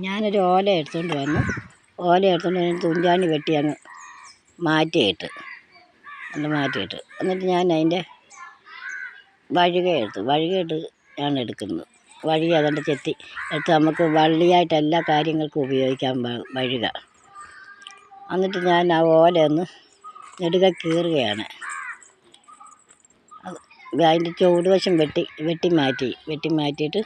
ഞാനൊരു ഓല എടുത്തുകൊണ്ട് വന്നു. ഓല എടുത്തുകൊണ്ട് വന്ന് തുഞ്ചാണി വെട്ടി അങ്ങ് മാറ്റിയിട്ട്. ഒന്ന് മാറ്റിയിട്ട്. എന്നിട്ട് ഞാൻ അതിന്റെ വഴുക എടുത്തു. വഴുക ഇട്ട് ഞാൻ എടുക്കുന്നത്. വഴുക അതുകൊണ്ട് ചെത്തി. എടുത്ത് നമുക്ക് വള്ളിയായിട്ട് എല്ലാ കാര്യങ്ങൾക്കും ഉപയോഗിക്കാൻ വഴുക. എന്നിട്ട് ഞാൻ ആ ഓല ഒന്ന് നെടുക കീറുകയാണ്. അത് അതിന്റെ ചുവടുവശം വെട്ടി വെട്ടി മാറ്റി വെട്ടി മാറ്റിയിട്ട്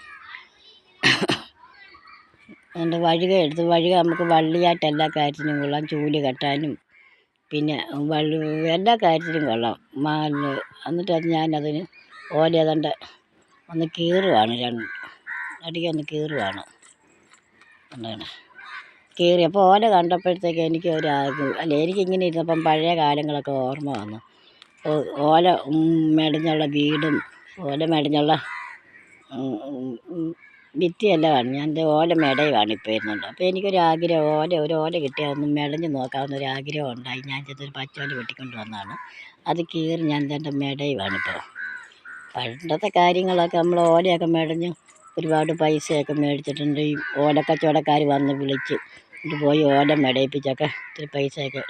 അതിന്റെ വഴുക എടുത്ത് വഴുക നമുക്ക് വള്ളിയായിട്ട് എല്ലാ കാര്യത്തിനും കൊള്ളാം ചൂൽ കെട്ടാനും. പിന്നെ വള്ളി എല്ലാ കാര്യത്തിനും കൊള്ളാം. മാൽ എന്നിട്ട് അത് ഞാനതിന് ഓല ഏതാണ്ട് ഒന്ന് കീറുവാണ് രണ്ട് അടിക്ക് ഒന്ന് കീറുവാണ്. എന്താണ്? കീറിയപ്പോൾ ഓല കണ്ടപ്പോഴത്തേക്ക് എനിക്ക് ഒരു അല്ല എനിക്കിങ്ങനെ ഇരുന്നപ്പം പഴയ കാലങ്ങളൊക്കെ ഓർമ്മ വന്നു. ഓല മെടഞ്ഞുള്ള വീടും ഓല മെടഞ്ഞുള്ള ഉം, ഉം, ഉം, ഭിത്തിയെല്ലാം ആണ് ഞാൻ എന്റെ ഓല മെടയുമാണ് ഇപ്പോൾ ഇരുന്നുണ്ട് അപ്പോൾ എനിക്കൊരു ആഗ്രഹം ഓല ഒരു ഓല കിട്ടിയാൽ ഒന്ന് മെടഞ്ഞ് നോക്കാവുന്ന ഒരു ആഗ്രഹം ഉണ്ടായി. ഞാൻ ചെന്നൊരു പച്ചോല വെട്ടിക്കൊണ്ട് വന്നതാണ്. അത് കീറി ഞാൻ എന്റെ മെടയുവാണിപ്പോൾ പണ്ടത്തെ കാര്യങ്ങളൊക്കെ നമ്മൾ ഓലയൊക്കെ മെടഞ്ഞ് ഒരുപാട് പൈസയൊക്കെ മേടിച്ചിട്ടുണ്ട്. ഈ ഓലക്കച്ചവടക്കാർ വന്ന് വിളിച്ച് ഇട്ട് പോയി ഓല മെടയിപ്പിച്ചൊക്കെ ഇത്തിരി പൈസയൊക്കെ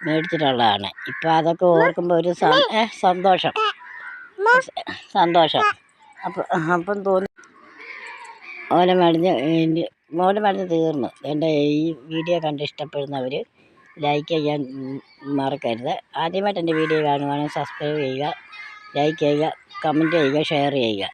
മേടിച്ചിട്ടുള്ളതാണ്. ഇപ്പോൾ അതൊക്കെ ഓർക്കുമ്പോൾ ഒരു സന്തോഷം. സന്തോഷം. അപ്പം അപ്പം തോന്നി. ഓല മെടഞ്ഞ് ഇനി ഓല മെടഞ്ഞ് തീർന്നു. എന്റെ ഈ വീഡിയോ കണ്ട് ഇഷ്ടപ്പെടുന്നവർ ലൈക്ക് ചെയ്യാൻ മറക്കരുത്. ആദ്യമായിട്ട് എന്റെ വീഡിയോ കാണുവാണെങ്കിൽ സബ്സ്ക്രൈബ് ചെയ്യുക ലൈക്ക് ചെയ്യുക കമന്റ് ചെയ്യുക ഷെയർ ചെയ്യുക.